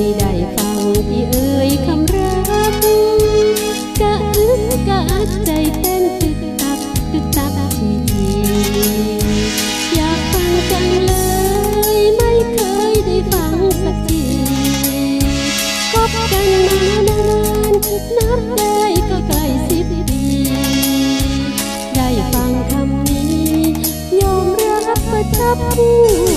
ยได้ฟังพี่เอ่ยคำรักกะอึกกะอักใจเต้นตึกตักตึกตักทีทีอยากฟังจังเลยไม่เคยได้ฟังสักทีคบกันมานานนับได้ก็ใกล้สิบปีได้ฟังคำนี้ยอมรับประทับใจ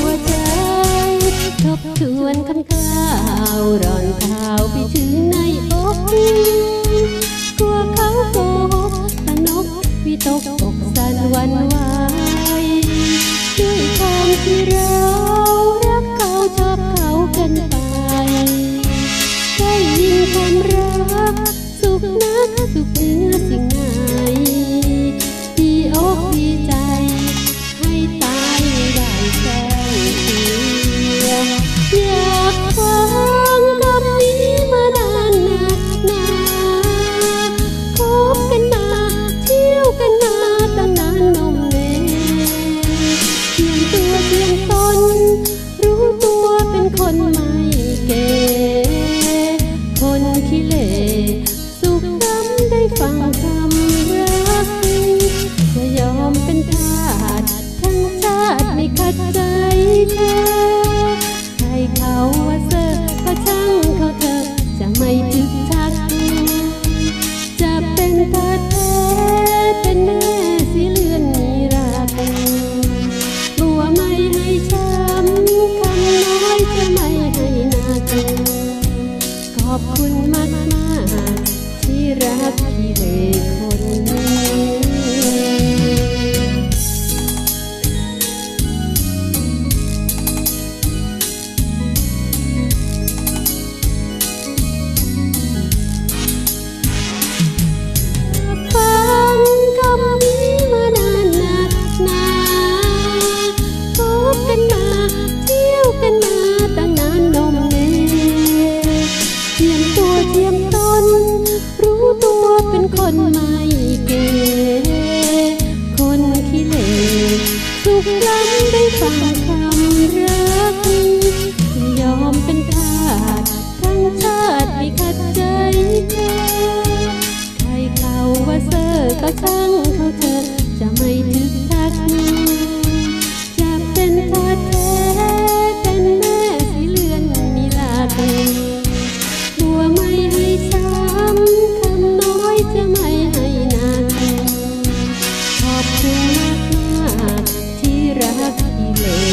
Admiré me.